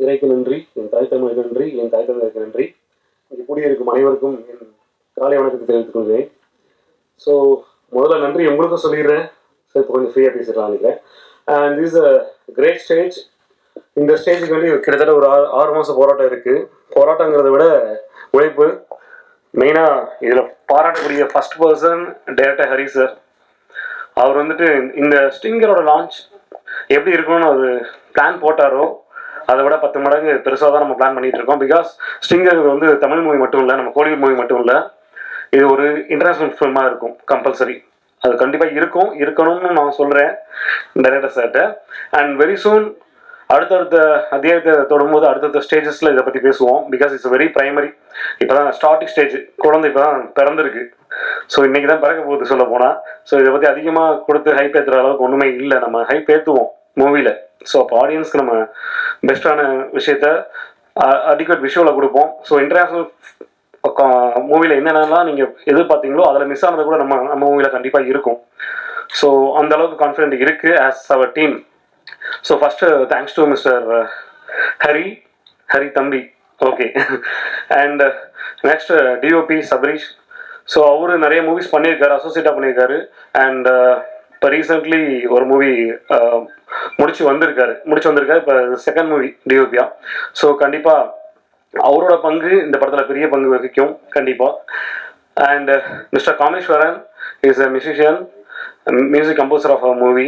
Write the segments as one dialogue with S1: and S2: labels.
S1: இறைக்கு நன்றி என் தாய் தமிழுக்கு நன்றி என் தாய் தமிழருக்கு நன்றி. இங்கே கூடியிருக்கும் அனைவருக்கும் என் காலை வணக்கத்தை தெரிவித்துக் கொள்கிறேன். ஸோ முதல்ல நன்றி உங்களுக்கும் சொல்லிடுறேன். சார் இப்போ கொஞ்சம் ஃப்ரீயாக பேசிடலாம் நினைக்கிறேன். And this a great stage இந்த ஸ்டேஜுக்கு வேண்டி கிட்டத்தட்ட ஒரு ஆறு ஆறு மாதம் போராட்டம் இருக்குது போராட்டங்கிறத விட உழைப்பு. மெயினாக இதில் பாராட்டக்கூடிய first person director Hari sir அவர் வந்துட்டு இந்த ஸ்டிங்கரோட லான்ச் எப்படி இருக்கணும்னு அவர் பிளான் போட்டாரோ அதை விட பத்து மடங்கு பெருசாக தான் நம்ம பிளான் பண்ணிட்டு இருக்கோம். பிகாஸ் ஸ்டிங்கர் வந்து தமிழ் மூவி மட்டும் இல்லை நம்ம கோலிவுட் மூவி மட்டும் இல்லை இது ஒரு இன்டர்நேஷ்னல் ஃபிலிமாக இருக்கும் கம்பல்சரி அது கண்டிப்பாக இருக்கும் இருக்கணும்னு நான் சொல்கிறேன் டைரக்டர் சார்கிட்ட அண்ட் வெரி சூன் அடுத்தடுத்த அத்தியாயத்தை தொடும்போது அடுத்தடுத்த ஸ்டேஜஸில் இதை பற்றி பேசுவோம். பிகாஸ் இட்ஸ் வெரி பிரைமரி இப்போ தான் ஸ்டார்டிங் ஸ்டேஜ் குழந்தை இப்போ தான் பிறந்திருக்கு. ஸோ இன்னைக்கு தான் பிறக்க போகுது சொல்ல போனால் ஸோ இதை பற்றி அதிகமாக கொடுத்து ஹைப் ஏற்றுற அளவுக்கு ஒன்றுமே இல்லை. நம்ம ஹைப் ஏற்றுவோம் மூவியில் ஸோ அப்போ ஆடியன்ஸ்க்கு நம்ம பெஸ்ட்டான விஷயத்த அடிக்கட் விஷுவலை கொடுப்போம். ஸோ இன்டர்நேஷ்னல் மூவியில் என்னென்னலாம் நீங்கள் எதிர்பார்த்தீங்களோ அதில் மிஸ் ஆனது கூட நம்ம நம்ம மூவியில் கண்டிப்பாக இருக்கும். ஸோ அந்த அளவுக்கு கான்ஃபிடென்ட் இருக்குது as our team so first thanks to mister Hari Hari தம்பி. Okay and next DOP Sabarish so அவர் நிறைய மூவிஸ் பண்ணியிருக்காரு அசோசியேட்டாக பண்ணியிருக்காரு. அண்ட் இப்போ ரீசெண்ட்லி ஒரு மூவி முடிச்சு வந்திருக்காரு. முடிச்சு வந்திருக்காரு. இப்போ செகண்ட் மூவி டிஓபியா ஸோ கண்டிப்பாக அவரோட பங்கு இந்த படத்தில் பெரிய பங்கு வகிக்கும். கண்டிப்பாக and mister uh, Kameswaran is a musician music composer of a movie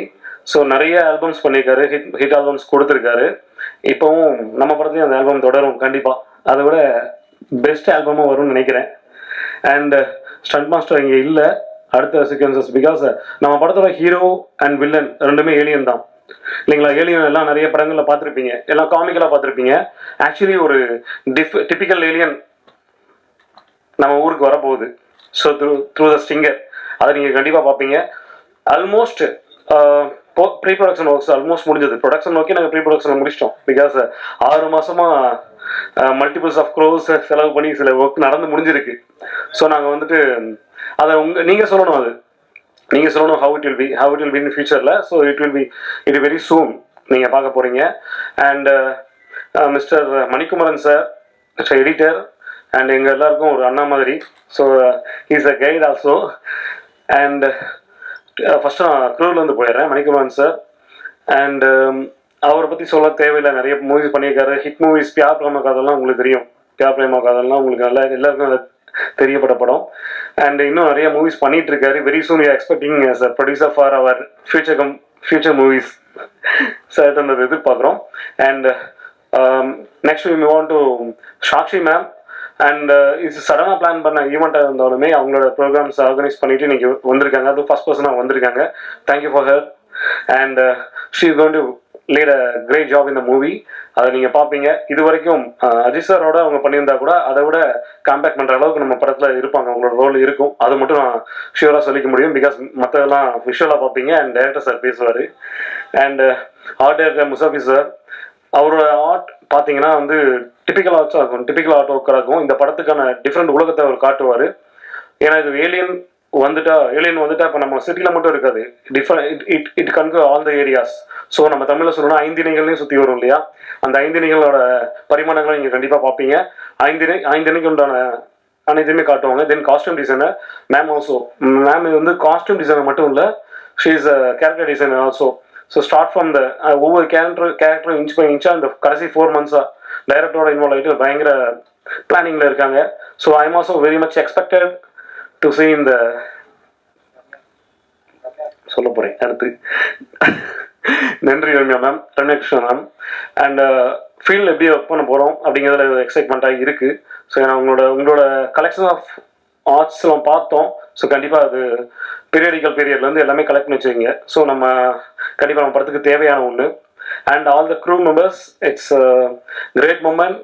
S1: so நிறைய ஆல்பம்ஸ் பண்ணியிருக்காரு ஹிட் ஹிட் ஆல்பம்ஸ் கொடுத்துருக்காரு. இப்போவும் நம்ம படத்துலையும் அந்த ஆல்பம் தொடரும். கண்டிப்பாக அதை விட பெஸ்ட் ஆல்பமாக வரும்னு நினைக்கிறேன். அண்ட் ஸ்டண்ட் மாஸ்டர் இங்கே இல்லை. அடுத்த சீக்வன்சஸ் பிகாஸ் uh, நம்ம படத்தோட ஹீரோ அண்ட் வில்லன் ரெண்டுமே ஏலியன் தான். இல்லைங்களா? ஏலியன் எல்லாம் நிறைய படங்களில் பார்த்துருப்பீங்க. எல்லாம் காமிக்கலாக பார்த்துருப்பீங்க. ஆக்சுவலி ஒரு டிஃப் டிபிக்கல் ஏலியன் நம்ம ஊருக்கு வரப்போகுது. So through through the stinger அதை நீங்கள் கண்டிப்பாக பார்ப்பீங்க. Almost pre production works almost முடிஞ்சது. ப்ரொடக்ஷன் ஒர்க்கே நாங்கள் ப்ரீ ப்ரொடக்ஷன் முடிச்சிட்டோம். பிகாஸ் ஆறு மாதமாக மல்டிபிள்ஸ் ஆஃப் க்ரோஸ் செலவு பண்ணி சில ஒர்க் நடந்து முடிஞ்சிருக்கு. ஸோ நாங்கள் வந்துட்டு அதை உங்க நீங்கள் சொல்லணும் அது. நீங்கள் சொல்லணும் how it will be how it will be in ஃபியூச்சரில் so it will be it very soon நீங்கள் பார்க்க போகிறீங்க and mister Manikumaran sir editor and எங்கள் எல்லாருக்கும் ஒரு அண்ணா மாதிரி. So is a guide also and first நான் க்ரூர்லேருந்து போயிடுறேன் மணிக்குமரன் சார் அண்ட் um, அவரை பற்றி சொல்ல தேவையில்லை. நிறைய மூவிஸ் பண்ணியிருக்காரு. ஹிட் மூவிஸ் பியா பிரேம கதெல்லாம் உங்களுக்கு தெரியும். பியா பிரேம கதெல்லாம் உங்களுக்கு நல்லா எல்லாருக்கும் தெரியப்பட படம். அண்ட் இன்னும் நிறைய மூவிஸ் பண்ணிட்டு இருக்காரு very soon you expecting sir producer for our future come future movies sir அந்த எதிர்பார்க்குறோம். And next we want to Sakshi ma'am and இது சடனாக பிளான் பண்ண ஈவெண்ட்டாக இருந்தாலுமே அவங்களோட ப்ரோக்ராம்ஸ் ஆர்கனைஸ் பண்ணிட்டு இன்னைக்கு வந்திருக்காங்க. அது ஃபர்ஸ்ட் பர்சனாக வந்திருக்காங்க. Thank you for her and she gone to lead a great job இந்த மூவி அதை நீங்கள் பார்ப்பீங்க. இது வரைக்கும் அஜித் சாரோட அவங்க பண்ணியிருந்தா கூட அதை விட காம்பேக்ட் பண்ணுற அளவுக்கு நம்ம படத்தில் இருப்பாங்க. அவங்களோட ரோல் இருக்கும். அது மட்டும் நான் ஷியூராக சொல்லிக்க முடியும். பிகாஸ் மற்றதெல்லாம் விஷுவலாக பார்ப்பீங்க. அண்ட் டேரக்டர் சார் பேசுவார். And art director Musafi sir அவரோட ஆர்ட் பார்த்தீங்கன்னா வந்து டிபிக்கல் ஆர்ட்ஸாக இருக்கும். டிபிக்கல் ஆர்ட் ஒர்க்கராக இருக்கும். இந்த படத்துக்கான டிஃப்ரெண்ட் உலகத்தை அவர் காட்டுவார். ஏன்னா இது ஏலியன் வந்துட்டா ஏலியன் வந்துட்டா இப்போ நம்ம சிட்டியில் மட்டும் இருக்காது. Different it it it conquer all the areas so நம்ம தமிழில் சொல்லணும்னா ஐந்திணைகள்லையும் சுற்றி வரும் இல்லையா? அந்த ஐந்திணைகளோட பரிமாணங்களை நீங்கள் கண்டிப்பாக பார்ப்பீங்க. ஐந்திணை ஐந்திணைக்கு உண்டான அனைத்துமே காட்டுவாங்க. Then costume designer ma'am also ma'am இது வந்து காஸ்டியூம் டிசைனர் மட்டும் இல்லை she is a character designer also so start from the ஒவ்வொரு கேரக்டர் கேரக்டரும் இன்ச் பை இன்ச்சாக இந்த கடைசி ஃபோர் மந்த்ஸாக டைரக்டரோட இன்வால்வ் ஆகிட்டு பயங்கர பிளானிங்கில் இருக்காங்க. So I am also very much expected to see இந்த சொல்ல போகிறேன் அடுத்து. நன்றி Ramya ma'am Ramya Krishna ma'am and ஃபீல்டில் எப்படி ஒர்க் பண்ண போகிறோம் அப்படிங்கிறதுல எக்ஸைட்மெண்ட்டாக இருக்குது ஸோ ஏன்னா உங்களோட உங்களோட கலெக்ஷன் ஆஃப் ஆர்ட்ஸ்லாம் பார்த்தோம். ஸோ கண்டிப்பாக அது பீரியடிக்கல் பீரியட்லேருந்து எல்லாமே கலெக்ட் பண்ணி வச்சுருங்க ஸோ நம்ம கண்டிப்பாக நம்ம படத்துக்கு தேவையான ஒன்று and all the crew members it's great moment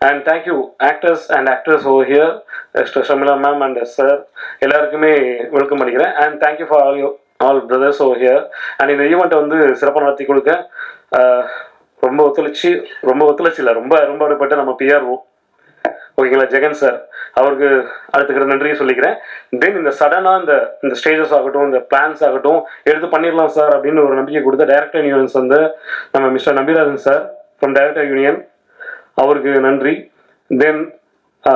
S1: and thank you actors and actors oh here Esther Shamila ma'am and sir எல்லாருக்குமே வெல்கம் பண்ணிக்கிறேன் and thank you for all you all brothers oh here and இந்த ஈவெண்ட்டை வந்து சிறப்பாக நடத்தி கொடுக்க uh, ரொம்ப ஒத்துழைச்சி ரொம்ப ஒத்துழைச்சி இல்லை ரொம்ப அரும்பாடுபட்ட நம்ம பிஆர்ஓ ஓகேங்களா ஜெகன் சார் அவருக்கு அடுத்துக்கிற நன்றியை சொல்லிக்கிறேன். தென் இந்த சடனாக இந்த இந்த ஸ்டேஜஸ் ஆகட்டும் இந்த பிளான்ஸ் ஆகட்டும் எடுத்து பண்ணிடலாம் சார் அப்படின்னு ஒரு நம்பிக்கை கொடுத்த டைரக்டர் யூனியன்ஸ் வந்து நம்ம mister Nambirajan sir from director union அவருக்கு நன்றி. Then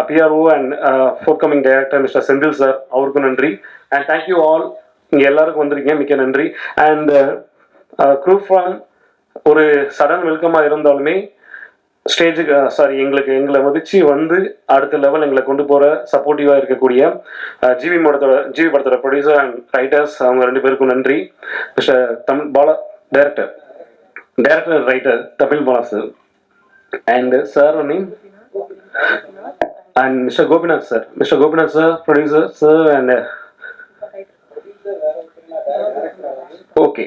S1: PRO and forthcoming director mister Senthil sir அவருக்கும் நன்றி. அண்ட் தேங்க்யூ ஆல் இங்கே எல்லாருக்கும் வந்திருக்கீங்க மிக்க நன்றி. அண்ட் க்ரூ ஃபார்ம் ஒரு சடன் வெல்கமாக இருந்தாலுமே ஸ்டேஜுக்கு சாரி uh, எங்களுக்கு எங்களை மதிச்சு வந்து அடுத்த லெவல் எங்களை கொண்டு போகிற சப்போர்ட்டிவாக இருக்கக்கூடிய uh, ஜிவி படத்தோட ஜிவி படத்தோட ப்ரொடியூசர் அண்ட் ரைட்டர்ஸ் அவங்க ரெண்டு பேருக்கும் நன்றி. Mister Tamil Bala director director writer Tamil Bala sir and sir name and mister Gopinath sir mister Gopinath sir producer sir and okay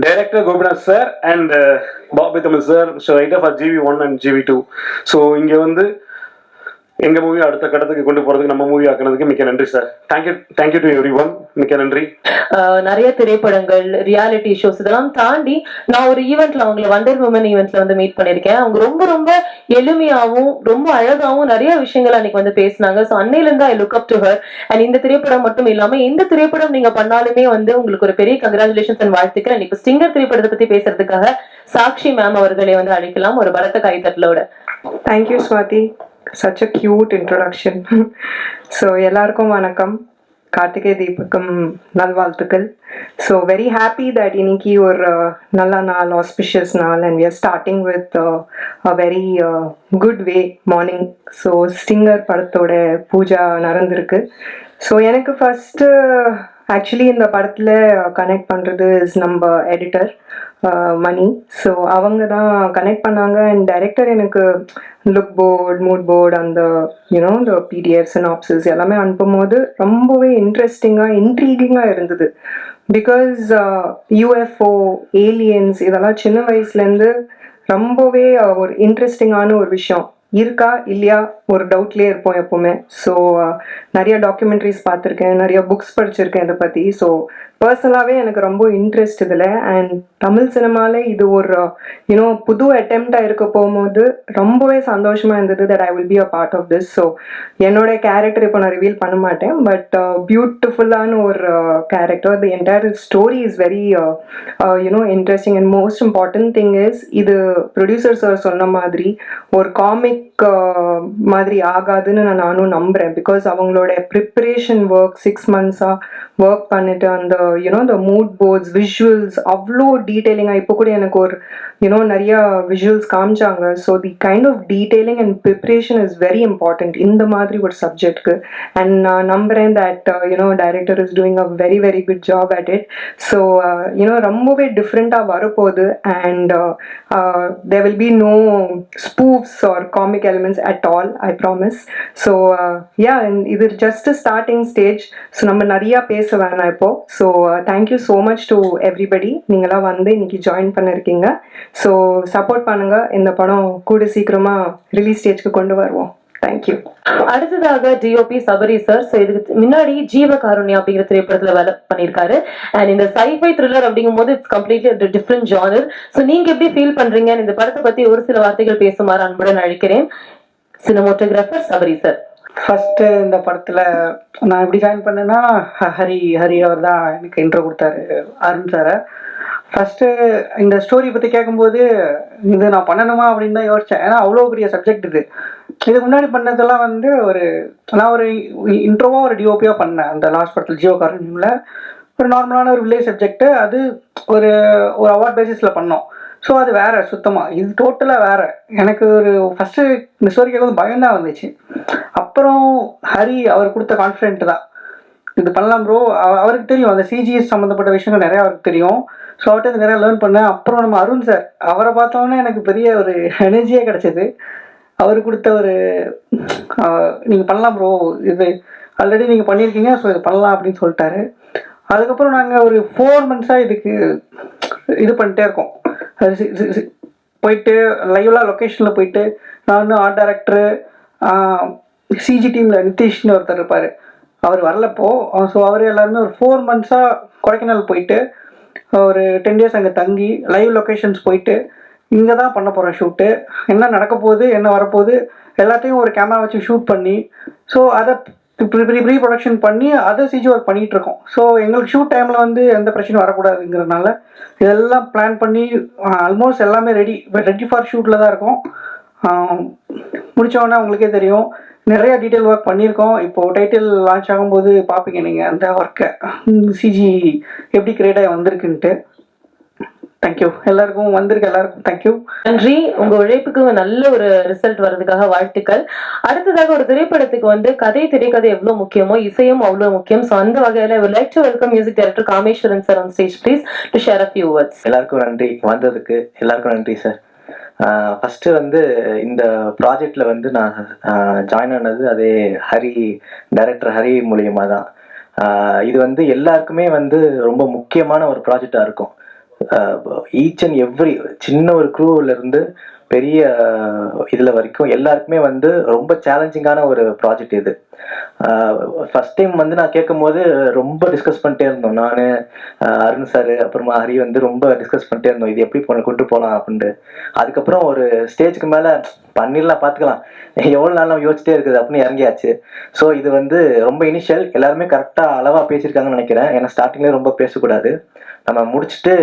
S1: director Gopinath sir and Bobby Tamil sir mister writer for Jiivi one and Jiivi two so இங்கே வந்து எங்க movie அடுத்த கட்டத்துக்கு கொண்டு போறதுக்கு நம்ம movie ஆக்குனதுக்கு மிக்க நன்றி sir thank you thank you to everyone மிக்க நன்றி.
S2: நிறைய திரைப்படங்கள் ரியாலிட்டி ஷோஸ் இதெல்லாம் தாண்டி நான் ஒரு ஈவெண்ட்ல அவங்கள வண்டர் உமன் ஈவெண்ட்ல வந்து மீட் பண்ணிருக்கேன் அவங்க ரொம்ப ரொம்ப எளிமையாவும் ரொம்ப அழகாவும் நிறைய விஷயங்கள் அன்னைக்கு வந்து பேசினாங்க. ஸோ அன்னையில இருந்து I look up to her and இந்த திரைப்படம் மட்டும் இல்லாம எந்த திரைப்படம் நீங்க பண்ணாலுமே வந்து உங்களுக்கு ஒரு பெரிய கங்க்ராச்சுலேஷன்ஸ் அண்ட் வாழ்த்துக்கள். இப்ப ஸ்டிங்கர் திரைப்படத்தை பத்தி பேசுறதுக்காக சாக்ஷி மேம் அவர்களை வந்து அழைக்கலாம். ஒரு பலத்த கைத்தட்டலோட
S3: Thank you, such a cute introduction so எல்லாருக்கும் வணக்கம். கார்த்திகை தீபக்கம் நல்வாழ்த்துக்கள். ஸோ வெரி ஹாப்பி தட் இன்னைக்கு ஒரு uh, நல்ல நாள் ஆஸ்பிஷியஸ் நாள் and we starting with with uh, a very morning so Stinger படத்தோட பூஜா நடந்திருக்கு. ஸோ எனக்கு ஃபஸ்ட்டு ஆக்சுவலி uh, இந்த படத்தில் கனெக்ட் பண்ணுறது இஸ் நம்ம எடிட்டர் Uh, மணி ஸோ அவங்க தான் கனெக்ட் பண்ணாங்க. அண்ட் டைரக்டர் எனக்கு லுக் போர்ட் மூட் போர்டு அந்த யூனோ இந்த பிடிஎஃப் சினாப்சிஸ் எல்லாமே அனுப்பும்போது ரொம்பவே இன்ட்ரெஸ்டிங்காக இன்ட்ரீகிங்காக இருந்தது. பிகாஸ் யூஎஃப்ஓ ஏலியன்ஸ் இதெல்லாம் சின்ன வயசுலேருந்து ரொம்பவே uh, ஒரு இன்ட்ரெஸ்டிங்கான ஒரு விஷயம். இருக்கா இல்லையா ஒரு டவுட்லேயே இருப்போம் எப்போவுமே. ஸோ uh, நிறைய டாக்குமெண்ட்ரிஸ் பார்த்துருக்கேன். நிறைய புக்ஸ் படிச்சிருக்கேன் இதை பற்றி ஸோ பர்சனலாகவே எனக்கு ரொம்ப இன்ட்ரெஸ்ட் இதில். அண்ட் தமிழ் சினிமாவில் இது ஒரு யூனோ புது அட்டெம்ப்டாக இருக்க போகும்போது ரொம்பவே சந்தோஷமாக இருந்தது that I will be a part of this so என்னோட கேரக்டர் இப்போ நான் ரிவீல் பண்ண மாட்டேன். பட் பியூட்டிஃபுல்லான uh, ஒரு character the entire story is very you know interesting and most important thing is இது ப்ரொடியூசர் சார் சொன்ன மாதிரி ஒரு காமிக் uh, மாதிரி ஆகாதுன்னு நான் நானும் நம்புகிறேன் பிகாஸ் அவங்களோட ப்ரிப்பரேஷன் ஒர்க் சிக்ஸ் மந்த்ஸாக ஒர்க் பண்ணிட்டு அந்த யூனோ இந்த மூட் போர்ட்ஸ் விஷுவல்ஸ் அவ்வளோ டீட்டெயிலிங்காக இப்போ கூட எனக்கு ஒரு யூனோ நிறைய விஷுவல்ஸ் காமிச்சாங்க. So the kind of detailing and preparation is very important இந்த மாதிரி ஒரு சப்ஜெக்ட்க்கு அண்ட் நான் நம்புகிறேன் that you know director is doing a very very good job at it so you know ரொம்பவே டிஃப்ரெண்ட்டாக வரப்போகுது. And uh, uh, there will be no spoofs or comic elements at all I promise so yeah இது just starting stage so நம்ம நிறையா பேச வேணாம் இப்போ so thank you so much to everybody நீங்களாம் வந்து இன்னைக்கு ஜாயின் பண்ணிருக்கீங்க. ஸோ சப்போர்ட் பண்ணுங்க. இந்த படம் கூட சீக்கிரமா ரிலீஸ் ஸ்டேஜ்க்கு கொண்டு வருவோம். தேங்க்யூ
S2: அடுத்ததாக டிஓபி சபரி சார் ஸோ இதுக்கு முன்னாடி ஜீவ காருண்யா அப்படிங்கிற திரைப்படத்துல வேலை பண்ணியிருக்காரு. அண்ட் இந்த சைஃபை த்ரில்லர் அப்படிங்கும் போது it's completely different genre so நீங்க எப்படி ஃபீல் பண்றீங்க இந்த படத்தை பத்தி ஒரு சில வார்த்தைகள் பேசுமாறு அன்புடன் அழைக்கிறேன். சினிமோட்டோகிராஃபர் சபரி சார்
S4: ஃபஸ்ட்டு இந்த படத்தில் நான் எப்படி ஜாயின் பண்ணேன்னா ஹ- ஹரி ஹரி அவர் தான் எனக்கு இன்ட்ரோ கொடுத்தாரு அருண் சாரை ஃபஸ்ட்டு இந்த ஸ்டோரி பற்றி கேட்கும்போது இது நான் பண்ணணுமா அப்படின்னு தான் யோசித்தேன் ஏன்னா அவ்வளோ பெரிய சப்ஜெக்ட் இது. இதுக்கு முன்னாடி பண்ணதெல்லாம் வந்து ஒரு நான் ஒரு இன்ட்ரோவாக ஒரு டிஓபியாக பண்ணேன். அந்த லாஸ்ட் படத்தில் ஜியோ காரணியில் ஒரு நார்மலான ஒரு வில்லேஜ் சப்ஜெக்ட்டு அது ஒரு ஒரு அவார்ட் பேசிஸில் பண்ணோம். ஸோ அது வேற சுத்தமாக இது டோட்டலாக வேற. எனக்கு ஒரு ஃபஸ்ட்டு இந்த ஸ்டோரி கேட்கும்போது பயம் தான் வந்துச்சு அப்புறம் ஹரி அவர் கொடுத்த கான்ஃபிடென்ட் தான். இது பண்ணலாம் ப்ரோ அவருக்கு தெரியும். அந்த சிஜிஎஸ் சம்மந்தப்பட்ட விஷயங்கள் நிறையா அவருக்கு தெரியும். ஸோ அவர்கிட்ட நிறையா லேர்ன் பண்ணேன். அப்புறம் நம்ம அருண் சார் அவரை பார்த்தோன்னே எனக்கு பெரிய ஒரு எனர்ஜியே கிடச்சிது. அவர் கொடுத்த ஒரு நீங்கள் பண்ணலாம் ப்ரோ இது ஆல்ரெடி நீங்கள் பண்ணியிருக்கீங்க. ஸோ இது பண்ணலாம் அப்படின்னு சொல்லிட்டாரு. அதுக்கப்புறம் நாங்கள் ஒரு ஃபோர் மந்த்ஸாக இதுக்கு இது பண்ணிட்டே இருக்கோம். போயிட்டு லைவ்லாம் லொக்கேஷனில் போயிட்டு நான் ஆர்ட் டைரக்டரு சிஜி டீமில் நிதிஷ்னு ஒருத்தர் இருப்பார். அவர் வரலப்போ ஸோ அவர் எல்லாருமே ஒரு ஃபோர் மந்த்ஸாக கொடைக்கானல் போயிட்டு ஒரு டென் டேஸ் அங்கே தங்கி லைவ் லொக்கேஷன்ஸ் போயிட்டு இங்கே தான் பண்ண போகிறோம் ஷூட்டு என்ன நடக்க போகுது என்ன வரப்போகுது எல்லாத்தையும் ஒரு கேமரா வச்சு ஷூட் பண்ணி ஸோ அதை ப்ரீ ப்ரீ ப்ரீ ப்ரொடக்ஷன் பண்ணி அதை சிஜி ஒர்க் பண்ணிகிட்டு இருக்கோம் ஸோ எங்களுக்கு ஷூட் டைமில் வந்து எந்த பிரச்சனையும் வரக்கூடாதுங்கிறதுனால இதெல்லாம் பிளான் பண்ணி ஆல்மோஸ்ட் எல்லாமே ரெடி ரெடி ஃபார் ஷூட்டில் தான் இருக்கும். முடித்தோடனே உங்களுக்கே தெரியும் நிறைய டீட்டெயில் ஒர்க் பண்ணியிருக்கோம். இப்போது டைட்டில் லான்ச் ஆகும்போது பார்ப்பீங்க நீங்கள் அந்த ஒர்க்கை சிஜி எப்படி கிரியேட்டாக வந்திருக்குன்ட்டு. தேங்க்யூ எல்லாருக்கும் வந்திருக்க எல்லாருக்கும் தேங்க்யூ
S2: நன்றி. உங்க உழைப்புக்கு நல்ல ஒரு ரிசல்ட் வர்றதுக்காக வாழ்த்துக்கள். அடுத்ததாக ஒரு திரைப்படத்துக்கு வந்து கதை திரைக்கதை எவ்வளவு முக்கியமோ இசையும் அவ்வளவு முக்கியம். ஸோ அந்த வகையில like to welcome music director Kameswaran sir on stage please to share a few words
S5: எல்லாருக்கும் நன்றி. வந்ததுக்கு எல்லாருக்கும் நன்றி சார் ஃபஸ்ட்டு வந்து இந்த ப்ராஜெக்டில் வந்து நான் ஜாயின் ஆனது அதே ஹரி டைரக்டர் ஹரி மூலியமாக தான் இது வந்து எல்லாருக்குமே வந்து ரொம்ப முக்கியமான ஒரு ப்ராஜெக்டாக இருக்கும். ஈச் அண்ட் எவ்ரி சின்ன ஒரு crew-ல இருந்து பெரிய இதில் வரைக்கும் எல்லாருக்குமே வந்து ரொம்ப சேலஞ்சிங்கான ஒரு ப்ராஜெக்ட் இது. ஃபர்ஸ்ட் டைம் வந்து நான் கேட்கும்போது ரொம்ப டிஸ்கஸ் பண்ணிட்டே இருந்தோம். நான் அருண் சார் அப்புறமா ஹரி வந்து ரொம்ப டிஸ்கஸ் பண்ணிட்டே இருந்தோம். இது எப்படி போன கொண்டு போகலாம் அப்படின்ட்டு. அதுக்கப்புறம் ஒரு ஸ்டேஜ்க்கு மேலே பண்ணிடலாம் பார்த்துக்கலாம். எவ்வளோ நாள் நம்ம யோசிச்சிட்டே இருக்குது அப்படின்னு இறங்கியாச்சு. ஸோ இது வந்து ரொம்ப இனிஷியல் எல்லாருமே கரெக்டாக அளவாக பேசியிருக்காங்கன்னு நினைக்கிறேன். ஏன்னா ஸ்டார்டிங்லேயே ரொம்ப பேசக்கூடாது. நம்ம முடிச்சுட்டு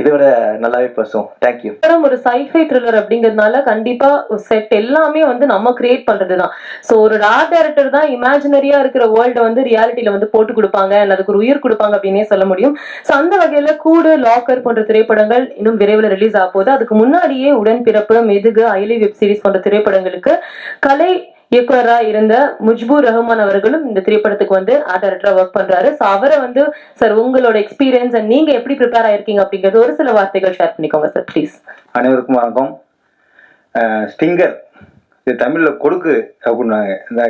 S5: இதோட நல்லாவே பேசுவோம். தேங்க்யூ
S2: ஒரு சைஃபை த்ரில்லர் அப்படிங்கிறதுனால கண்டிப்பா செட் எல்லாமே வந்து நம்ம கிரியேட் பண்றதுதான். ஸோ ஒரு ரா டேரக்டர் தான் இமேஜினரியா இருக்கிற வேர்ல்டை வந்து ரியாலிட்டியில வந்து போட்டு கொடுப்பாங்க. அதுக்கு ஒரு உயிர் கொடுப்பாங்க அப்படின்னே சொல்ல முடியும். ஸோ அந்த வகையில கூடு லாக்கர் போன்ற திரைப்படங்கள் இன்னும் விரைவில் ரிலீஸ் ஆக போகுது. அதுக்கு முன்னாடியே உடன்பிறப்பு மெதுகு அயலி வெப் சீரிஸ் போன்ற திரைப்படங்களுக்கு கலை இயக்குனராக இருந்த முஜ்பூர் ரஹ்மான் அவர்களும் இந்த திரைப்படத்துக்கு வந்து ஆர்ட் ஒர்க் பண்ணுறாரு ஸோ அவரை வந்து சார் உங்களோட எக்ஸ்பீரியன்ஸ் அண்ட் நீங்கள் எப்படி ப்ரிப்பேர் ஆயிருக்கீங்க அப்படிங்கிறது ஒரு சில வார்த்தைகள் ஷேர் பண்ணிக்கோங்க சார் ப்ளீஸ்
S6: அனைவருக்கும் வணக்கம். ஸ்டிங்கர் இது தமிழில் கொடுக்கு அப்படின்னாங்க. இந்த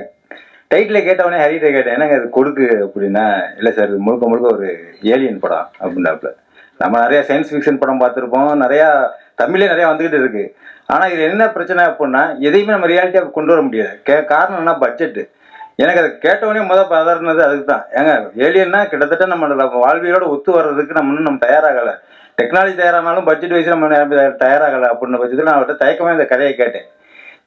S6: டைட்டில் கேட்டவொடனே ஹரிட்ட கேட்டேன். என்னங்க இது கொடுக்கு அப்படின்னா இல்லை சார் இது முழுக்க முழுக்க ஒரு ஏலியன் படம் அப்படின்னாப்புல. நம்ம நிறைய சயின்ஸ் ஃபிக்ஷன் படம் பார்த்துருப்போம். நிறையா தமிழே நிறையா வந்துக்கிட்டு இருக்கு. ஆனால் இது என்ன பிரச்சனை அப்படின்னா எதையுமே நம்ம ரியாலிட்டியாக கொண்டு வர முடியாது. கே காரணம் என்ன பட்ஜெட்டு எனக்கு அதை கேட்டவொடனே முதல் பதறினது அதுக்கு தான் ஏங்க ஏலியன்னா கிட்டத்தட்ட நம்ம வாழ்வியலோட ஒத்து வர்றதுக்கு நம்ம இன்னும் நம்ம தயாராகலை. டெக்னாலஜி தயாரானாலும் பட்ஜெட் வைஸ் நம்ம தயாராகலை அப்படின்ற பட்சத்தில் நான் அவர்கிட்ட தயக்கமாக இந்த கதையை கேட்டேன்.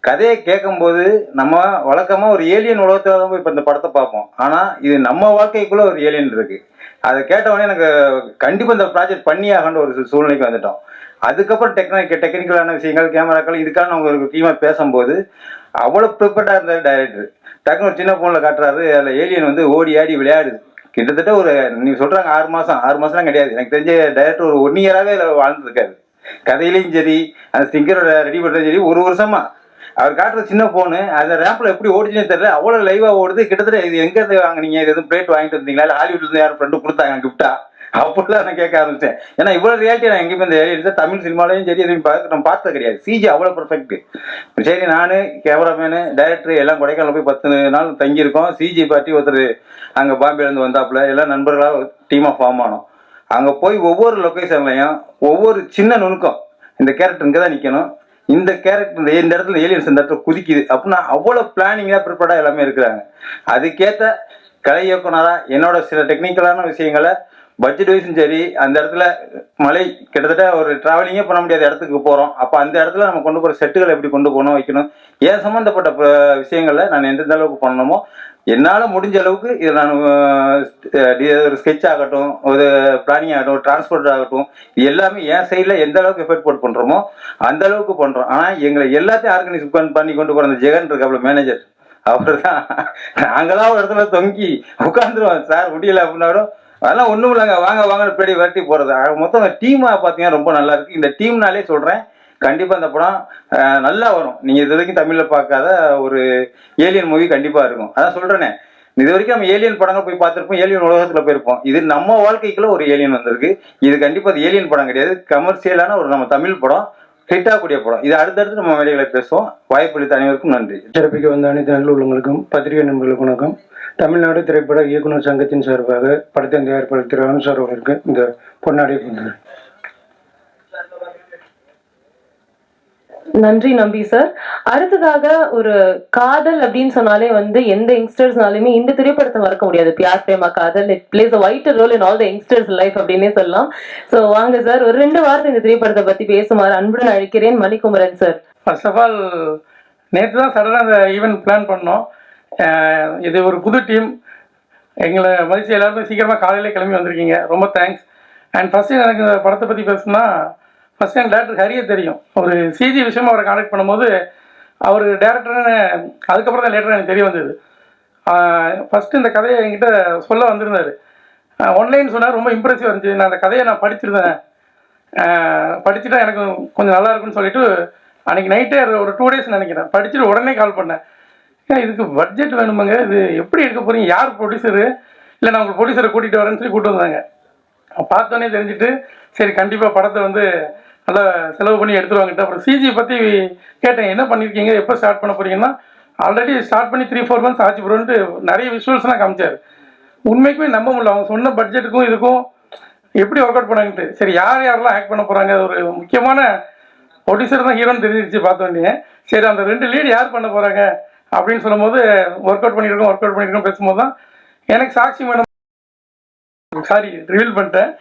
S6: கதையை கேட்கும்போது நம்ம வழக்கமாக ஒரு ஏலியன் உலகத்தில் தான் போய் இப்போ இந்த படத்தை பார்ப்போம். ஆனால் இது நம்ம வாழ்க்கைக்குள்ளே ஒரு ஏலியன் இருக்குது அதை கேட்டவொடனே எனக்கு கண்டிப்பாக இந்த ப்ராஜெக்ட் பண்ணி ஆகன்ற ஒரு சூழ்நிலைக்கு வந்துட்டோம். அதுக்கப்புறம் டெக்னிக் டெக்னிக்கலான விஷயங்கள் கேமராக்கள் இதுக்காக நம்ம ஒரு டீமாக பேசும்போது அவ்வளோ ப்ரிப்பேர்டாக இருந்தார் டைரக்டர் டக்குனு ஒரு சின்ன ஃபோனில் காட்டுறாரு அதில் ஏலியன் வந்து ஓடி ஆடி விளையாடுது. கிட்டத்தட்ட ஒரு நீங்கள் சொல்கிறாங்க ஆறு மாதம் ஆறு மாதம்லாம் கிடையாது. எனக்கு தெரிஞ்ச டைரக்டர் ஒரு ஒன் இயராகவே இதில் வாழ்ந்துருக்காரு. கதையிலையும் சரி அந்த ஸ்டிங்கரோட ரெடி பண்ணுறதும் சரி ஒரு வருஷமாக அவர் காட்டுற சின்ன ஃபோனு அந்த ரேம்பில் எப்படி ஓடிச்சுன்னு தெரியல. அவ்வளோ லைவாக ஓடுது. கிட்டத்தட்ட இது எங்கேருந்து வாங்கினீங்க? இது எதுவும் பிளேட் வாங்கிட்டு வந்தீங்களா? இல்லை ஹாலிவுட்லேருந்து யாரும் ஃப்ரெண்டு கொடுத்தாங்க கிஃப்டா அப்படிலாம் நான் கேட்க ஆரம்பிச்சேன். ஏன்னா இவ்வளோ ரியாலிட்டி நான் எங்கேயுமே இந்த ஏரியா தமிழ் சினிமாலையும் சரி எதுவும் பார்க்க நான் பார்த்தது கிடையாது. சிஜி அவ்வளோ பர்ஃபெக்ட் சரி நான் கேமராமேனு டைரக்டர் எல்லாம் கொடைக்கானல் போய் பத்து நாள் தங்கியிருக்கோம். சிஜி பார்ட்டி ஒருத்தர் அங்கே பாம்பேலேருந்து வந்தாப்புல. எல்லாம் நண்பர்களாக டீமாக ஃபார்ம் ஆனோம். அங்கே போய் ஒவ்வொரு லொக்கேஷன்லையும் ஒவ்வொரு சின்ன நுணுக்கம். இந்த கேரக்டர் இங்கே தான் நிற்கணும் இந்த கேரக்டர் இந்த இடத்துல ஏலியன்ஸ் இந்த இடத்துல குதிக்குது. அப்படின்னா அவ்வளோ பிளானிங்காக ப்ரிப்பேர்டாக எல்லாமே இருக்கிறாங்க. அதுக்கேற்ற கலை இயக்குனராக என்னோட சில டெக்னிக்கலான விஷயங்களை பட்ஜெட் வைஸும் சரி அந்த இடத்துல மலை கிட்டத்தட்ட ஒரு ட்ராவலிங்கே பண்ண முடியாத இடத்துக்கு போகிறோம் அப்போ அந்த இடத்துல நம்ம கொண்டு போகிற செட்டுகளை எப்படி கொண்டு போகணும் வைக்கணும் ஏன் சம்மந்தப்பட்ட விஷயங்களை நான் எந்தெந்த அளவுக்கு பண்ணணுமோ என்னால் முடிஞ்ச அளவுக்கு இதை நான் ஒரு ஸ்கெட்ச் ஆகட்டும் ஒரு பிளானிங் ஆகட்டும் டிரான்ஸ்போர்ட் ஆகட்டும் இது எல்லாமே என் சைடில் எந்த அளவுக்கு எஃபெக்ட் போட்டு பண்ணுறோமோ அந்த அளவுக்கு பண்ணுறோம் ஆனால் எங்களை எல்லாத்தையும் ஆர்கனைஸ் பண்ணி கொண்டு போகிற அந்த ஜெகன் இருக்காப்புல மேனேஜர் அவர் தான் நாங்களாம் ஒரு இடத்துல தொங்கி உட்காந்துருவோம் சார் முடியல அப்படின்னாலும் அதெல்லாம் ஒன்றும் இல்லைங்க. வாங்க வாங்க பேடி விரட்டி போகிறது மொத்தம் டீமாக பார்த்தீங்கன்னா ரொம்ப நல்லா இருக்குது இந்த டீம்னாலே சொல்கிறேன் கண்டிப்பாக இந்த படம் நல்லா வரும். நீங்கள் இது வரைக்கும் தமிழில் பார்க்காத ஒரு ஏலியன் மூவி கண்டிப்பாக இருக்கும். அதான் சொல்கிறேனே இது வரைக்கும் நம்ம ஏலியன் படங்கள் போய் பார்த்துருப்போம். ஏலியன் உலகத்தில் போயிருப்போம். இது நம்ம வாழ்க்கைக்குள்ள ஒரு ஏலியன் வந்திருக்கு. இது கண்டிப்பாக அது ஏலியன் படம் கிடையாது. கமர்ஷியலான ஒரு நம்ம தமிழ் படம். ஹிட் ஆகக்கூடிய படம். இது அடுத்தடுத்து நம்ம மேடைகளை பேசுவோம். வாய்ப்பளித்த அனைவருக்கும் நன்றி.
S7: சிறப்பிக்க வந்த அனைத்து நல்லுள்ளங்களுக்கும் பத்திரிகை நண்பர்களுக்கு வணக்கம். தமிழ்நாடு திரைப்பட இயக்குனர் சங்கத்தின் சார்பாக படத்தின் தயாரிப்பாளர் திரு அருண் சார் அவர்களுக்கு இந்த பொன்னாடி கொண்டது
S2: நன்றி நம்பி சார் அடுத்ததாக ஒரு காதல் அப்படின்னு சொன்னாலே வந்து எந்த யங்ஸ்டர்ஸ்னாலுமே இந்த திரைப்படத்தை மறக்க முடியாது. பியார் பிரேமா காதல் it plays a wide role in all the youngsters life அப்படின்னே சொல்லலாம். ஸோ வாங்க சார் ஒரு ரெண்டு வாரத்தை இந்த திரைப்படத்தை பத்தி பேசுமாறு அன்புடன் அழைக்கிறேன் Manikumaran sir
S4: first of all நேற்று தான் சடனாக அந்த ஈவெண்ட் பிளான் பண்ணோம். இது ஒரு புது டீம் எங்களை மதிச்சு எல்லாருமே சீக்கிரமாக காலையிலே கிளம்பி வந்திருக்கீங்க. ரொம்ப தேங்க்ஸ் அண்ட் ஃபஸ்ட்டு எனக்கு இந்த படத்தை பற்றி பேசுனா ஃபஸ்ட் டைம் டேரக்டர் ஹரியை தெரியும். ஒரு சிஜி விஷயமா அவரை கான்டக்ட் பண்ணும்போது
S8: அவர் டேரக்டர்னு அதுக்கப்புறம் தான் லேட்டராக எனக்கு தெரிய வந்தது. ஃபஸ்ட்டு இந்த கதையை என்கிட்ட சொல்ல வந்திருந்தார். ஒன்லைன் சொன்னார் ரொம்ப இம்ப்ரெசிவ் இருந்துச்சு. நான் அந்த கதையை நான் படிச்சிருந்தேன். படிச்சுட்டா எனக்கு கொஞ்சம் நல்லா இருக்குன்னு சொல்லிட்டு அன்றைக்கி நைட்டே ஒரு டூ டேஸ் நினைக்கிறேன். படிச்சுட்டு உடனே கால் பண்ணேன். ஏன் இதுக்கு பட்ஜெட் வேணுமாங்க? இது எப்படி எடுக்க போகிறீங்க யார் ப்ரொடியூசரு இல்லை நான் உங்களுக்கு ப்ரொடியூசரை கூட்டிகிட்டு வரேன்னு சொல்லி கூப்பிட்டு வந்தாங்க. பார்த்தோன்னே தெரிஞ்சுட்டு சரி கண்டிப்பாக படத்தை வந்து நல்லா செலவு பண்ணி எடுத்துருவாங்கிட்ட அப்புறம் சிஜி பற்றி கேட்டேன் என்ன பண்ணியிருக்கீங்க எப்போ ஸ்டார்ட் பண்ண போகிறீங்கன்னா ஆல்ரெடி ஸ்டார்ட் பண்ணி த்ரீ ஃபோர் மந்த்ஸ் ஆச்சு ப்ரோன்ட்டு நிறைய விஷுவல்ஸ்லாம் காமிச்சார். உண்மைக்குமே நம்ப முடியல. அவங்க சொன்ன பட்ஜெட்டுக்கும் இதுக்கும் எப்படி ஒர்க் அவுட் பண்ணாங்கன்ட்டு. சரி யார் யாரெல்லாம் ஆக்ட் பண்ண போகிறாங்க ஒரு முக்கியமான ப்ரொடியூசர் தான் ஹீரோன்னு தெரிஞ்சிருச்சு பார்த்தோன்னே. சரி அந்த ரெண்டு லீடு யார் பண்ண போகிறாங்க அப்படின்னு சொல்லும்போது ஒர்க் அவுட் பண்ணியிருக்கோம் ஒர்க் அவுட் பண்ணியிருக்கோம் பேசும்போது தான் எனக்கு சாட்சி மேடம் சாரி ரிவீல் பண்ணிட்டேன்.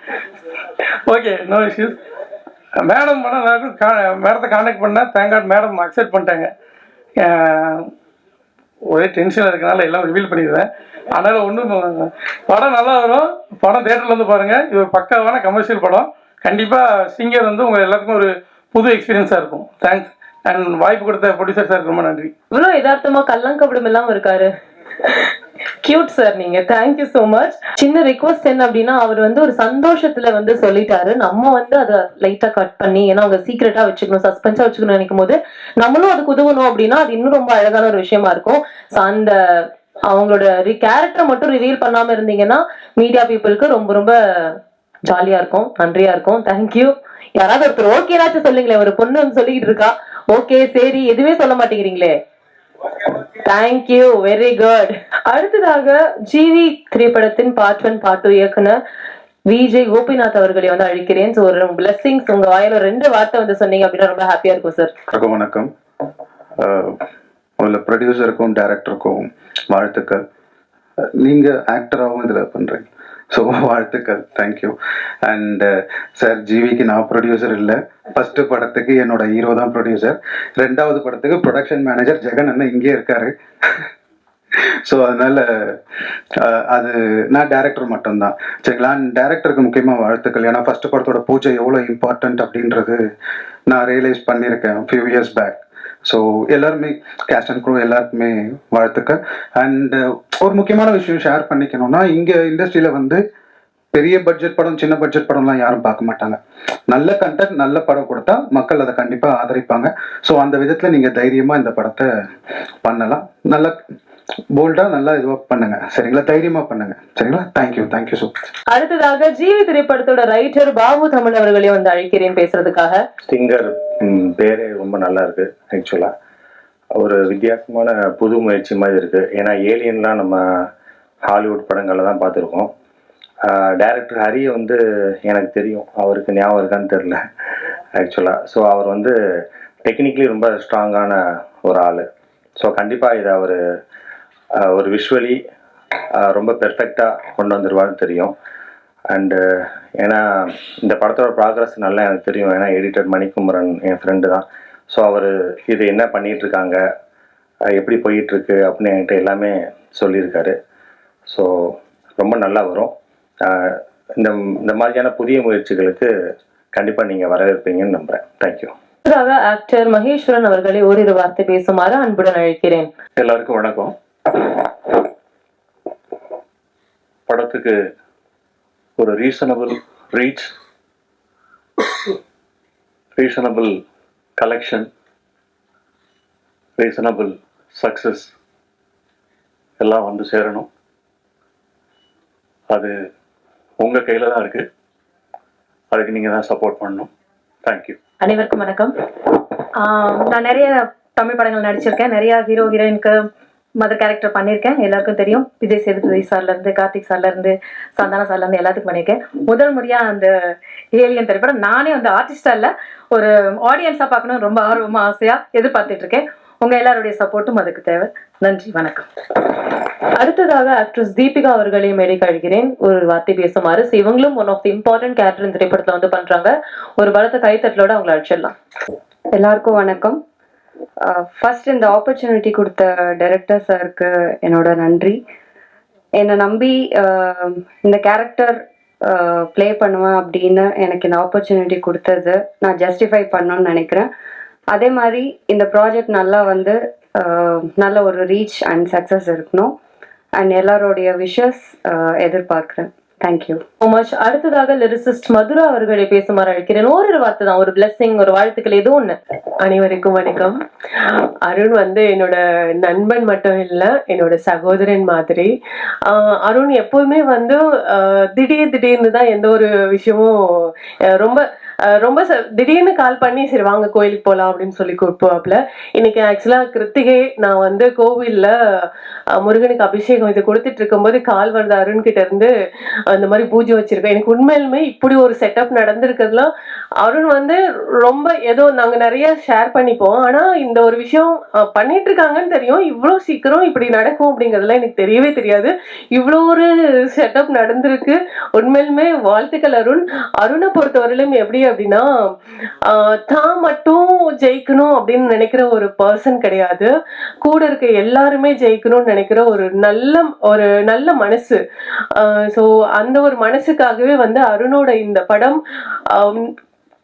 S8: ஓகே நோ இஷ்யூஸ் மேடம் பண்ண மேடத்தை காண்டாக்ட் பண்ணேன் தேங்காட் மேடம் அக்செப்ட் பண்ணிட்டாங்க. ஒரே டென்ஷனாக இருக்கனால எல்லாம் ரிவீல் பண்ணிடுவேன் அதனால் ஒன்றும் படம் நல்லா வரும். படம் தேட்டரில் வந்து பாருங்கள் இது ஒரு பக்காவான கமர்ஷியல் படம். கண்டிப்பாக சிங்கர் வந்து உங்கள் எல்லாத்துக்கும் ஒரு புது எக்ஸ்பீரியன்ஸாக இருக்கும். தேங்க்ஸ் அண்ட் வாய்ப்பு கொடுத்த ப்ரொடியூசர் சார் ரொம்ப நன்றி.
S2: இவ்வளோ யதார்த்தமாக கள்ளங்கபடம் இல்லாமல் இருக்காரு கியூட் சார் நீங்க. தேங்க்யூ ஸோ மச் சின்ன ரிக்வஸ்ட் என்ன அப்படின்னா அவர் வந்து ஒரு சந்தோஷத்துல வந்து சொல்லிட்டாரு. நம்ம வந்து அதை லைட்டா கட் பண்ணி ஏன்னா அவங்க சீக்கிரட்டா வச்சுக்கணும் சஸ்பென்ஸா வச்சுக்கணும் நினைக்கும் போது நம்மளும் அதுக்கு உதவணும் அப்படின்னா அது இன்னும் ரொம்ப அழகான ஒரு விஷயமா இருக்கும். ஸோ அந்த அவங்களோட கேரக்டர் மட்டும் ரிவீல் பண்ணாம இருந்தீங்கன்னா மீடியா பீப்புளுக்கு ரொம்ப ரொம்ப ஜாலியா இருக்கும் நன்றியா இருக்கும். தேங்க்யூ யாராவது ஒருத்தர் ஓகேனாச்சும் சொல்லுங்களேன். ஒரு பொண்ணு வந்து சொல்லிக்கிட்டு இருக்கா ஓகே சரி. எதுவுமே சொல்ல மாட்டேங்கிறீங்களே. தேங்க்யூ வெரி குட் அடுத்ததாக ஜிவி திரைப்படத்தின் பார்ட் ஒன் பார்ட் டூ இயக்குனர் விஜய் கோபிநாத் அவர்களை வந்து அழைக்கிறேன். ஸோ ஒரு பிளெஸிங்ஸ் உங்க வாயில ரெண்டு வார்த்தை வந்து சொன்னீங்க அப்படின்னா ரொம்ப ஹாப்பியா இருக்கும் சார்
S9: வணக்கம். வணக்கம் அஹ், ப்ரொடியூசருக்கும் டேரக்டருக்கும் வாழ்த்துக்கள். நீங்கள் ஆக்டராகவும் இதில் பண்றீங்க. ஸோ வாழ்த்துக்கள். தேங்க்யூ அண்டு சார் ஜிவிக்கு நான் ப்ரொடியூசர் இல்லை. ஃபஸ்ட்டு படத்துக்கு என்னோட ஹீரோ தான் ப்ரொடியூசர் ரெண்டாவது படத்துக்கு ப்ரொடக்ஷன் மேனேஜர் ஜெகன் அண்ணன் இங்கே இருக்காரு. ஸோ அதனால் uh, அது நான் டேரக்டர் மட்டும்தான். சரிங்களா? டேரக்டருக்கு முக்கியமாக வாழ்த்துக்கள். ஏன்னா ஃபஸ்ட்டு படத்தோட பூஜை எவ்வளோ இம்பார்ட்டன்ட் அப்படின்றது நான் ரியலைஸ் பண்ணியிருக்கேன் ஃபியூ இயர்ஸ் பேக் ஸோ எல்லாருமே கேஸ்ட் அண்ட் க்ரூ எல்லாருக்குமே வாழ்த்துக்கள். அண்ட் uh, ஒரு முக்கியமான விஷயம் ஷேர் பண்ணிக்கணும்னா இங்கே இண்டஸ்ட்ரியில் வந்து பெரிய பட்ஜெட் படம் சின்ன பட்ஜெட் படம்லாம் யாரும் பார்க்க மாட்டாங்க. நல்ல கண்டென்ட் நல்ல படம் கொடுத்தா மக்கள் அதை கண்டிப்பாக ஆதரிப்பாங்க. ஸோ அந்த விதத்தில் நீங்கள் தைரியமாக இந்த படத்தை பண்ணலாம். நல்லா போல்டாக நல்லா இதுவாக பண்ணுங்க. சரிங்களா? தைரியமாக பண்ணுங்க. சரிங்களா? Thank you thank you so much
S2: அடுத்ததாக ஜிவி திரைப்படத்தோட ரைட்டர் பாபு தமிழ் அவர்களையும் வந்து அழைக்கிறேன் பேசுறதுக்காக.
S10: ஸ்டிங்கர் ம், பேரே ரொம்ப நல்லா இருக்கு ஆக்சுவலாக ஒரு வித்தியாசமான புது முயற்சி மாதிரி இருக்கு. ஏன்னா ஏலியன்லாம் நம்ம ஹாலிவுட் படங்களில் தான் பார்த்துருக்கோம். டைரக்டர் ஹரி வந்து எனக்கு தெரியும். அவருக்கு ஞாபகம் இருக்கான்னு தெரில ஆக்சுவலாக ஸோ அவர் வந்து டெக்னிக்கலி ரொம்ப ஸ்ட்ராங்கான ஒரு ஆள். ஸோ கண்டிப்பாக இதை அவர் ஒரு விஷுவலி ரொம்ப பெர்ஃபெக்டாக கொண்டு வந்துருவாருன்னு தெரியும். அண்டு ஏன்னா இந்த படத்தோட ப்ராக்ரஸ் நல்லா எனக்கு தெரியும். ஏன்னா எடிட்டர் மணிக்குமரன் என் ஃப்ரெண்டு தான். ஸோ அவர் இது என்ன பண்ணிட்டு இருக்காங்க அஹ் எப்படி போயிட்டு இருக்கு அப்படின்னு என்கிட்ட எல்லாமே சொல்லியிருக்காரு. ஸோ ரொம்ப நல்லா வரும். இந்த இந்த மாதிரியான புதிய முயற்சிகளுக்கு கண்டிப்பாக நீங்கள் வரவேற்பீங்கன்னு நம்புகிறேன் தேங்க்யூ
S2: ஆக்டர் மகேஸ்வரன் அவர்களை ஓரிரு வார்த்தை பேசுமாறு அன்புடன் அழைக்கிறேன்.
S10: எல்லாருக்கும் வணக்கம். படத்துக்கு ஒரு reasonable reach reasonable collection reasonable success எல்லாம் வந்து சேரணும். அது உங்கள் கையில் தான் இருக்குது அதுக்கு நீங்கள் தான் சப்போர்ட் பண்ணணும். தேங்க்யூ
S11: அனைவருக்கும் வணக்கம். நான் நிறைய தமிழ் படங்கள் நடிச்சிருக்கேன். நிறைய ஹீரோ ஹீரோயினுக்கு மதர் கேரக்டர் பண்ணியிருக்கேன் எல்லாருக்கும் தெரியும். விஜய் சேதுபதி சார்ல இருந்து கார்த்திக் சார்ல இருந்து சந்தானா சார்ல இருந்து எல்லாத்துக்கும் பண்ணியிருக்கேன் முதல் முறையா அந்த ஏலியன் திரைப்படம். நானே வந்து ஆர்டிஸ்டாக இல்லை. ஒரு ஆடியன்ஸா பார்க்கணும் ரொம்ப ஆர்வமா ஆசையா எதிர்பார்த்துட்டு இருக்கேன் உங்க எல்லாருடைய சப்போர்ட்டும் அதுக்கு தேவை. நன்றி வணக்கம்.
S2: அடுத்ததாக ஆக்ட்ரஸ் தீபிகா அவர்களையும் மேடைக்கு ஒரு வார்த்தை பேசுமாறு. So, இவங்களும் one of the important character இந்த வந்து பண்றாங்க. ஒரு பலத்த கைத்தட்டலோட அவங்களை அழைச்சிடலாம்.
S3: எல்லாருக்கும் வணக்கம். ஃபர்ஸ்ட் இந்த ஆப்பர்ச்சுனிட்டி கொடுத்த டைரக்டர் சாருக்கு என்னோட நன்றி. என்னை நம்பி இந்த கேரக்டர் ப்ளே பண்ணுவேன் அப்படின்னு எனக்கு இந்த ஆப்பர்ச்சுனிட்டி கொடுத்தது. நான் ஜஸ்டிஃபை பண்ணணும்னு நினைக்கிறேன்.
S12: அதே மாதிரி இந்த ப்ராஜெக்ட் நல்லா வந்து நல்ல ஒரு ரீச் அண்ட் சக்ஸஸ் இருக்கணும். அண்ட் எல்லாரோடைய விஷஸ் எதிர்பார்க்குறேன். தேங்க்யூ
S2: so மச் அடுத்ததாக லிரிசிஸ்ட் மதுரா அவர்களை பேசுமாறு அழைக்கிறேன். ஓரிரு வார்த்தை தான். ஒரு பிளெஸிங் ஒரு வாழ்த்துக்கள் ஏதோ ஒண்ணு.
S13: அனைவருக்கும் வணக்கம். அருண் வந்து என்னோட நண்பன் மட்டும் இல்லை என்னோட சகோதரன் மாதிரி. ஆஹ் அருண் எப்போதுமே வந்து ஆஹ் திடீர் திடீர்னு தான் எந்த ஒரு விஷயமும் ரொம்ப ரொம்ப ச- திடீர்னு கால் பண்ணி சரி வாங்க கோயிலுக்கு போகலாம் அப்படின்னு சொல்லி கூப்பிடுவாப்புல இன்னைக்கு ஆக்சுவலாக கிருத்திகை நான் வந்து கோவிலில் முருகனுக்கு அபிஷேகம் இது கொடுத்துட்டு இருக்கும்போது கால் வருது அருண் கிட்ட இருந்து அந்த மாதிரி பூஜை வச்சிருக்கேன் எனக்கு உண்மையிலுமே இப்படி ஒரு செட்டப் நடந்திருக்கிறதுலாம் அருண் வந்து ரொம்ப ஏதோ நாங்க நிறைய ஷேர் பண்ணிப்போம். ஆனா இந்த ஒரு விஷயம் பண்ணிட்டு இருக்காங்கன்னு தெரியும். இவ்வளோ சீக்கிரம் இப்படி நடக்கும் அப்படிங்கிறதுலாம் எனக்கு தெரியவே தெரியாது. இவ்வளோ ஒரு செட்டப் நடந்திருக்கு. உண்மையிலுமே வாழ்த்துக்கள் அருண். அருணை பொறுத்தவரையிலும் எப்படி அப்படின்னா தான் மட்டும் ஜெயிக்கணும் அப்படின்னு நினைக்கிற ஒரு பர்சன் கிடையாது. கூட இருக்க எல்லாருமே ஜெயிக்கணும்னு நினைக்கிற ஒரு நல்ல ஒரு நல்ல மனசு. ஸோ அந்த ஒரு மனசுக்காகவே வந்து அருணோட இந்த படம்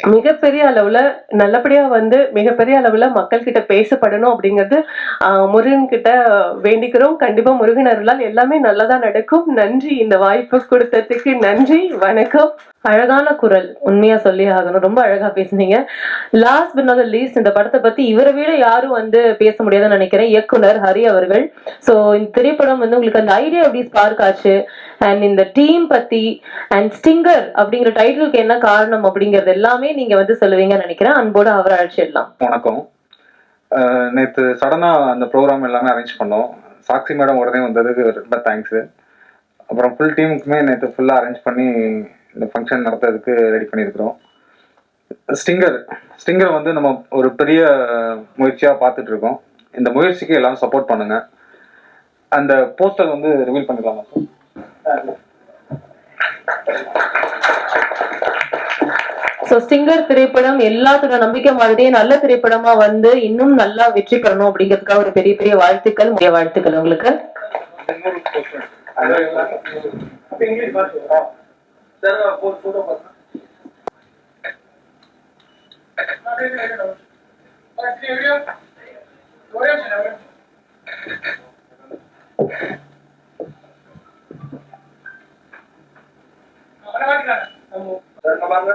S13: மிகப்பெரிய அளவுல நல்லபடியா வந்து மிகப்பெரிய அளவுல மக்கள்கிட்ட பேசப்படணும் அப்படிங்கிறது முருகன்கிட்ட முருகன் கிட்ட வேண்டிக்கிறோம். கண்டிப்பா முருகன் அருளால் எல்லாமே நல்லதா நடக்கும். நன்றி இந்த வாய்ப்பு கொடுத்ததுக்கு நன்றி. வணக்கம்.
S2: அழகான குரல் உண்மையா சொல்லி ஆகணும். ரொம்ப அழகா பேசுனீங்க. லாஸ்ட் பட் நாட் லீஸ்ட் இந்த படத்தை பத்தி இவரை விட யாரும் வந்து பேச முடியாதுன்னு நினைக்கிறேன். இயக்குனர் ஹரி அவர்கள். சோ இந்த திரைப்படம் வந்து உங்களுக்கு அந்த ஐடியா எப்படி ஸ்பார்க் ஆச்சு? அண்ட் இந்த டீம் பத்தி அண்ட் ஸ்டிங்கர் அப்படிங்கிற டைட்டிலுக்கு என்ன காரணம் அப்படிங்கிறது எல்லாமே நீங்க வந்து சொல்லுவீங்கன்னு நினைக்கிறேன். அன்போடு அவரை அழைச்சிடலாம்.
S14: வணக்கம். நேற்று சடனாக அந்த ப்ரோக்ராம் எல்லாமே அரேஞ்ச் பண்ணோம். சாக்ஷி மேடம் உடனே வந்ததுக்கு ரொம்ப தேங்க்ஸு அப்புறம் ஃபுல் டீமுக்குமே நேற்று ஃபுல்லாக அரேஞ்ச் பண்ணி இந்த ஃபங்க்ஷன் நடத்துறதுக்கு ரெடி பண்ணியிருக்கிறோம். ஸ்டிங்கர் ஸ்டிங்கர் வந்து நம்ம ஒரு பெரிய முயற்சியாக பார்த்துட்டு இருக்கோம் இந்த முயற்சிக்கு எல்லாரும் சப்போர்ட் பண்ணுங்க. அந்த போஸ்டர் வந்து ரிவீல் பண்ணிடலாமா சார்
S2: சோ ஸ்டிங்கர் திரைப்படம் எல்லாத்தோட நம்பிக்கை மாதிரியே நல்ல திரைப்படமா வந்து இன்னும் நல்லா வெற்றி பெறணும் அப்படிங்கிறதுக்காக ஒரு பெரிய பெரிய வாழ்த்துக்கள் முக்கிய வாழ்த்துக்கள் உங்களுக்கு.
S8: நம்ம